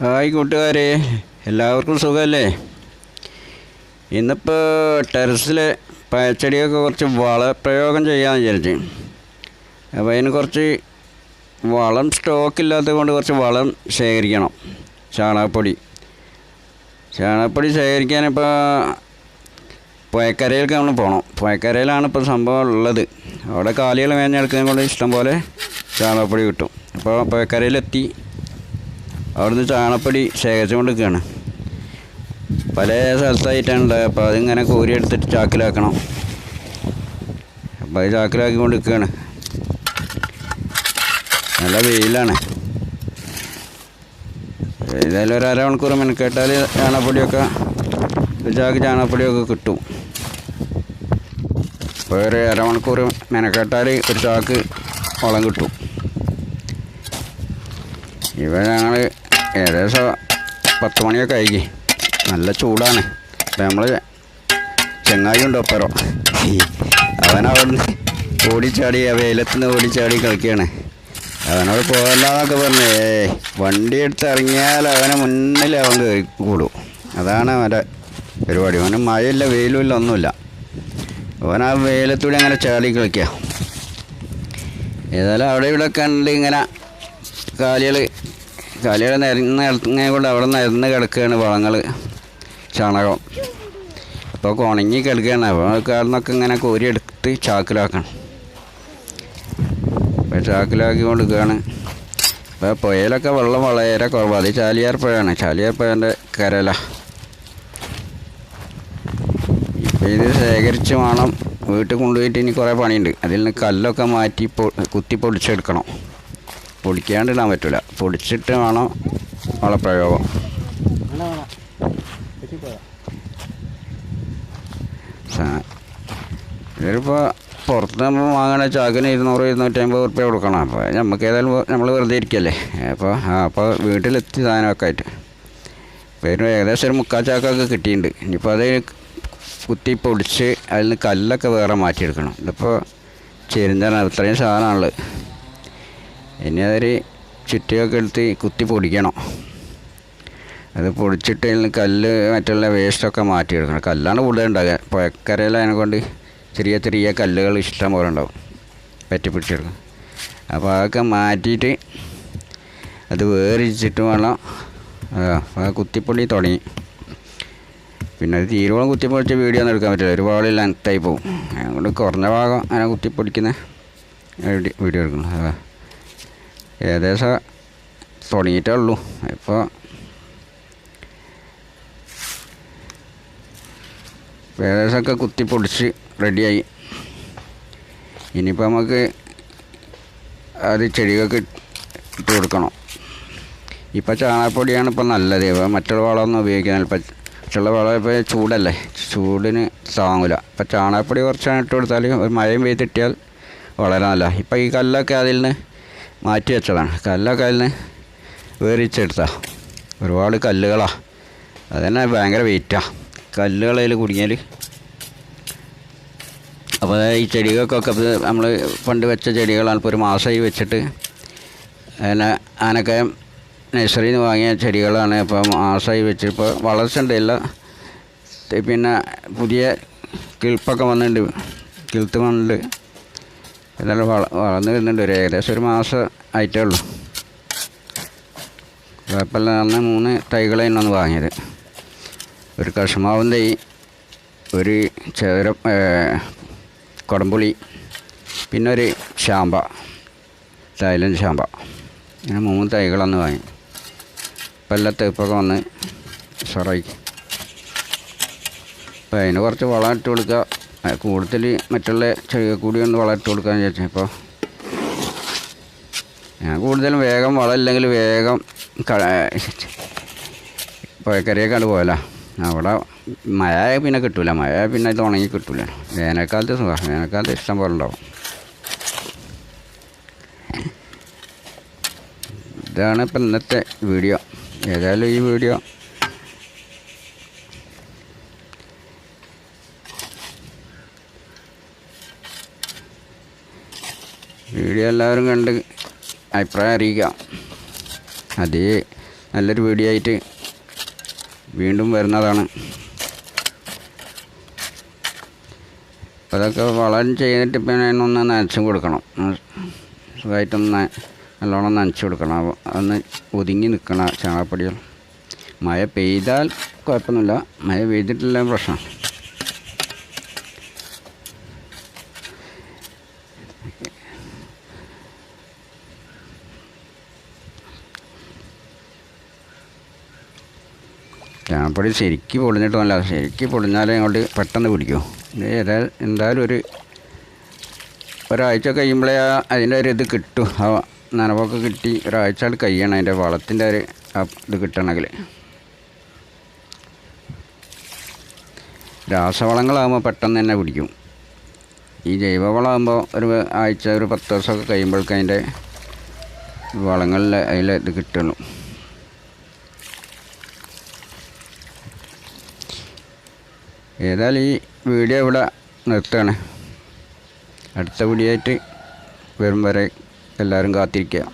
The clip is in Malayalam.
ഹായ് കൂട്ടുകാരെ എല്ലാവർക്കും സുഖമല്ലേ? ഇന്നിപ്പോൾ ടെറസിൽ പഴച്ചെടിയൊക്കെ കുറച്ച് വളപ്രയോഗം ചെയ്യാമെന്ന് വിചാരിച്ച്. അപ്പോൾ അതിന് കുറച്ച് വളം സ്റ്റോക്ക് ഇല്ലാത്തത് കൊണ്ട് കുറച്ച് വളം ശേഖരിക്കണം ചാണകപ്പൊടി. ചാണകപ്പൊടി ശേഖരിക്കാനിപ്പോൾ പുഴക്കരയിലേക്ക് നമ്മൾ പോകണം പുഴക്കരയിലാണ് ഇപ്പോൾ സംഭവം ഉള്ളത്. അവിടെ കാലികൾ മേഞ്ഞെടുക്കുന്നത് ഇഷ്ടംപോലെ ചാണകപ്പൊടി കിട്ടും. അപ്പോൾ പുഴക്കരയിലെത്തി. അവിടുന്ന് ചാണപ്പൊടി ശേഖരിച്ചു നിൽക്കുകയാണ് പല സ്ഥലത്തായിട്ടാണ് ഉണ്ടായത് അപ്പോൾ അതിങ്ങനെ കോരിയെടുത്തിട്ട് ചാക്കിലാക്കണം. അപ്പോൾ അത് ചാക്കിലാക്കിക്കൊണ്ട് നല്ല വെയിലാണ്. ഏതായാലും ഒരു അരമണിക്കൂർ മെനക്കേട്ടാൽ ചാണപ്പൊടിയൊക്കെ ചാക്ക് ചാണപ്പൊടിയൊക്കെ കിട്ടും. അപ്പോൾ ഒരു അരമണിക്കൂർ മെനക്കേട്ടാൽ ഒരു ചാക്ക് വളം കിട്ടും. ഇവ ഞങ്ങൾ ഏകദേശം പത്ത് മണിയൊക്കെ ആയി. നല്ല ചൂടാണ്. അപ്പം നമ്മൾ ചെങ്ങായി ഉണ്ട് ഒപ്പരോ. അവൻ അവിടുന്ന് ഓടിച്ചാടി ആ വെയിലത്ത് നിന്ന് ഓടിച്ചാടി കളിക്കുകയാണ് അവനോട് പോകല്ലാന്നൊക്കെ പറഞ്ഞു. ഏ വണ്ടി എടുത്ത് ഇറങ്ങിയാൽ അവനെ മുന്നിൽ അവൻ കയറി കൂടും. അതാണ് അവന്റെ പരിപാടി. അവന് മഴയില്ല വെയിലുമില്ല ഒന്നുമില്ല. അവൻ ആ വെയിലത്തൂടെ അങ്ങനെ ചാടി കളിക്കുക ഏതായാലും അവിടെ ഇവിടെ കണ്ട് ഇങ്ങനെ കാലികൾ കാലികൾ നിരന്ന് ഇറങ്ങിയ കൊണ്ട് അവിടെ നിരന്ന് കിടക്കുകയാണ് വളങ്ങൾ ചാണകം. അപ്പോൾ ഉണങ്ങി കിടക്കുകയാണ്. അപ്പോൾ കാലിനൊക്കെ ഇങ്ങനെ കോരിയെടുത്ത് ചാക്കിലാക്കണം. അപ്പോൾ ചാക്കിലാക്കി കൊടുക്കുകയാണ് അപ്പോൾ പുഴയിലൊക്കെ വെള്ളം വളരെ കുറവ്. അത് ചാലിയാർ പുഴയാണ്. ചാലിയാർ പുഴന്റെ കരല. ഇപ്പോൾ ഇത് ശേഖരിച്ച് വേണം വീട്ടിൽ കൊണ്ടുപോയിട്ട് ഇനി കുറേ പണിയുണ്ട്. അതിൽ നിന്ന് കല്ലൊക്കെ മാറ്റി പൊ കുത്തി പൊടിച്ചെടുക്കണം. പൊടിക്കാണ്ട് പറ്റൂല. പറ്റില്ല പൊടിച്ചിട്ട് വേണം വളപ്രയോഗം പ്രയോഗം. ഇതിലിപ്പോൾ പുറത്ത് നമ്മൾ വാങ്ങണ ചാക്കിന് ഇരുന്നൂറ് ഇരുന്നൂറ്റമ്പത് റുപ്യ കൊടുക്കണം. അപ്പോൾ നമുക്ക് ഏതായാലും നമ്മൾ വെറുതെ ഇരിക്കല്ലേ? അപ്പോൾ ആ അപ്പോൾ വീട്ടിലെത്തി സാധനമൊക്കെ ആയിട്ട് പേര് ഏകദേശം ഒരു മുക്കാൽ ചാക്കൊക്കെ കിട്ടിയിട്ടുണ്ട്. ഇനിയിപ്പോൾ അത് കുത്തി പൊടിച്ച് അതിൽ നിന്ന് കല്ലൊക്കെ വേറെ മാറ്റിയെടുക്കണം. ഇതിപ്പോൾ ചെരിഞ്ഞാണ് ഇത്രയും സാധനമാണുള്ളത്. ഇനി അതൊരു ചുറ്റിയൊക്കെ എടുത്ത് കുത്തി പൊടിക്കണം. അത് പൊടിച്ചിട്ട് കല്ല് മറ്റുള്ള വേസ്റ്റൊക്കെ മാറ്റിയെടുക്കണം. കല്ലാണ് കൂടുതൽ ഉണ്ടാകുക. പുഴക്കരയിലായതിനെ കൊണ്ട് ചെറിയ ചെറിയ കല്ലുകൾ ഇഷ്ടം പോലെ ഉണ്ടാവും. പറ്റി പിടിച്ചെടുക്കും. അപ്പോൾ അതൊക്കെ മാറ്റിയിട്ട് അത് വേറിച്ചിട്ട് വേണം. കുത്തിപ്പൊടി തുടങ്ങി. പിന്നെ അത് തീരുവോളം കുത്തിപ്പൊടിച്ച വീഡിയോ ഒന്നും എടുക്കാൻ പറ്റില്ല. ഒരുപാട് ലെങ്ത്തായി പോകും. അതുകൊണ്ട് കുറഞ്ഞ ഭാഗം അങ്ങനെ കുത്തിപ്പൊടിക്കുന്ന വീഡിയോ എടുക്കണം. അതാ ഏകദേശം തുടങ്ങിയിട്ടേ ഉള്ളൂ. ഇപ്പോൾ ഏകദേശമൊക്കെ കുത്തി പൊടിച്ച് റെഡിയായി. ഇനിയിപ്പോൾ നമുക്ക് അത് ചെടികൾക്ക് ഇട്ട് കൊടുക്കണം. ഇപ്പോൾ ചാണകപ്പൊടിയാണ് ഇപ്പോൾ നല്ലത്. ഇപ്പോൾ മറ്റുള്ള വളമൊന്നും ഉപയോഗിക്കുന്നില്ല ഇപ്പം മറ്റുള്ള വളം ഇപ്പോൾ ചൂടല്ലേ? ചൂടിന് താങ്ങൂല. ഇപ്പം ചാണകപ്പൊടി കുറച്ചാണ് ഇട്ട് കൊടുത്താൽ ഒരു മഴയും പെയ്തിട്ടിയാൽ വളരെ നല്ല ഇപ്പം ഈ കല്ലൊക്കെ അതിൽ നിന്ന് മാറ്റി വെച്ചതാണ്. കല്ലൊക്കെ അതിൽ നിന്ന് ഒരുപാട് കല്ലുകളാണ് അതന്നെ ഭയങ്കര വെയിറ്റാണ് കല്ലുകളതിൽ കുടുങ്ങിയാൽ അപ്പോൾ ഈ ചെടികൾക്കൊക്കെ നമ്മൾ പണ്ട് വെച്ച ചെടികളാണ്. ഇപ്പോൾ ഒരു മാസമായി വെച്ചിട്ട് അതിനെ ആനക്കയം നഴ്സറിയിൽ നിന്ന് വാങ്ങിയ ചെടികളാണ്. ഇപ്പോൾ മാസമായി വെച്ചിപ്പോൾ ഇപ്പോൾ വളർച്ചയുണ്ടില്ല പിന്നെ പുതിയ കിൾപ്പൊക്കെ വന്നിട്ടുണ്ട്. കിളുത്ത് വന്നിട്ടുണ്ട്. എന്നാലും വള വളർന്നു വരുന്നുണ്ട്. ഒരു ഏകദേശം ഒരു മാസം ആയിട്ടേ ഉള്ളൂ. കുഴപ്പമില്ല. അന്ന് മൂന്ന് തൈകൾ അന്ന് വാങ്ങിയത്. ഒരു കഷ്മാവും തൈ ഒരു ചേര കൊടംപുളി പിന്നെ ഒരു ശാമ്പ തൈലൻ ശാമ്പ. ഇങ്ങനെ മൂന്ന് തൈകളന്ന് വാങ്ങി. ഇപ്പം എല്ലാ തേപ്പൊക്കെ വന്ന് ഉഷാറായി. അപ്പം അതിന് കുറച്ച് വളം ഇട്ട് കൊടുക്കുക. കൂടുതൽ മറ്റുള്ള ചെടികൾ കൂടി ഒന്ന് വളർത്തി കൊടുക്കാൻ വിചാരിച്ചു. അപ്പോൾ ഞാൻ കൂടുതലും വേഗം വളമില്ലെങ്കിൽ വേഗം പുഴക്കരയൊക്കെ പോയല്ല അവിടെ മഴ പിന്നെ കിട്ടൂല. മഴ പിന്നെ ഇത് ഉണങ്ങി കിട്ടൂല. വേനൽക്കാലത്ത് സുഖം. വേനൽക്കാലത്ത് ഇഷ്ടം പോലെ ഉണ്ടാവും. ഇതാണ് ഇപ്പം ഇന്നത്തെ വീഡിയോ. ഏതായാലും ഈ വീഡിയോ വീഡിയോ എല്ലാവരും കണ്ട് അഭിപ്രായം അറിയിക്കാം അതേ നല്ലൊരു വീഡിയോ ആയിട്ട് വീണ്ടും വരുന്നതാണ്. അതൊക്കെ വളം ചെയ്തിട്ട് പിന്നെ അതിനൊന്ന് നനച്ചും കൊടുക്കണം. സുഖമായിട്ടൊന്ന് നല്ലോണം നനച്ച് കൊടുക്കണം. ഒന്ന് ഒതുങ്ങി നിൽക്കണം ചാണകപ്പൊടികൾ. മഴ പെയ്താൽ കുഴപ്പമൊന്നുമില്ല. മഴ പെയ്തിട്ടില്ല പ്രശ്നം. ചാണകപ്പൊടി ശരിക്ക് നല്ല ശരിക്ക് പൊളിഞ്ഞാലേ അങ്ങോട്ട് പെട്ടെന്ന് പിടിക്കും. ഇത് എന്തായാലും ഒരു ഒരാഴ്ച കഴിയുമ്പോഴേ ആ- അതിന്റെ ഒരു ഇത് കിട്ടും. ആ നനവൊക്കെ കിട്ടി ഒരാഴ്ച കഴിയണം അതിന്റെ വളത്തിന്റെ ഒരു ഇത് കിട്ടണമെങ്കിൽ. രാസവളങ്ങളാകുമ്പോൾ പെട്ടെന്ന് തന്നെ പിടിക്കും. ഈ ജൈവവളമാകുമ്പോൾ ഒരു ആഴ്ച ഒരു പത്ത് ദിവസമൊക്കെ കഴിയുമ്പോഴേക്കും അതിന്റെ വളങ്ങളിൽ അതിൽ ഇത് കിട്ടുള്ളൂ. ഏതായാലും ഈ വീഡിയോ ഇവിടെ നിർത്തുകയാണ്. അടുത്ത വീഡിയോ ആയിട്ട് വരും വരെ എല്ലാവരും കാത്തിരിക്കുക.